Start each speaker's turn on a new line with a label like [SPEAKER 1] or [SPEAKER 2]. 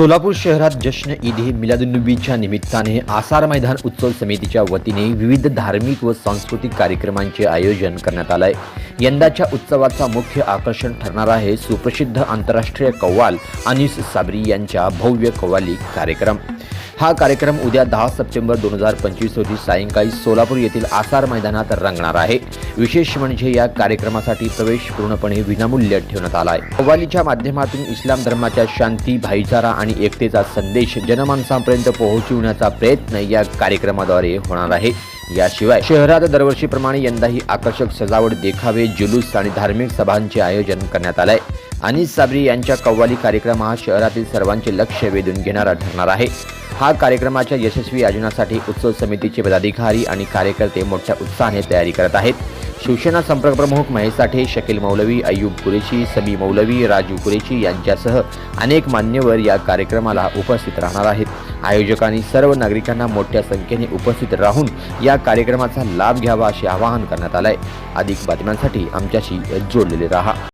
[SPEAKER 1] सोलापूर शहरात जश्न ईद हे मिलादुन्नबीच्या निमित्ताने आसार मैदान उत्सव समितीच्या वतीने विविध धार्मिक व सांस्कृतिक कार्यक्रमांचे आयोजन करण्यात आलं आहे यंदाच्या उत्सवाचा मुख्य आकर्षण ठरणार आहे सुप्रसिद्ध आंतरराष्ट्रीय कव्वाल अनिस साबरी यांच्या भव्य कव्वाली कार्यक्रम. हा कार्यक्रम उद्या दहा सप्टेंबर दोन हजार पंचवीस रोजी सायंकाळी सोलापूर येथील आसार मैदानात रंगणार आहे. विशेष म्हणजे या कार्यक्रमासाठी प्रवेश पूर्णपणे विनामूल्य ठेवण्यात आला आहे. कव्वालीच्या माध्यमातून इस्लाम धर्माच्या शांती भाईचारा आणि एकतेचा संदेश जनमानसांपर्यंत पोहोचविण्याचा प्रयत्न या कार्यक्रमाद्वारे होणार आहे. याशिवाय शहरात दरवर्षीप्रमाणे यंदाही आकर्षक सजावट देखावे जुलूस आणि धार्मिक सभांचे आयोजन करण्यात आलंय. अनिस साबरी यांच्या कव्वाली कार्यक्रम हा शहरातील सर्वांचे लक्ष वेधून घेणारा ठरणार आहे. हा कार्यक्रमाच्या यशस्वी आयोजनासाठी उत्सव समितीचे पदाधिकारी आणि कार्यकर्ते मोठ्या उत्साहाने तयारी करत आहेत. शिवसेना संपर्क प्रमुख महेश साठे शकील मौलवी अय्यूब कुरेशी सबी मौलवी राजू कुरेशी यांच्यासह अनेक मान्यवर या कार्यक्रमाला उपस्थित राहणार आहेत. आयोजकांनी सर्व नागरिकांना मोठ्या संख्येने उपस्थित राहून या कार्यक्रमाचा लाभ घ्यावा असे आवाहन करण्यात आलंय. अधिक बातम्यांसाठी आमच्याशी जोडलेले राहा.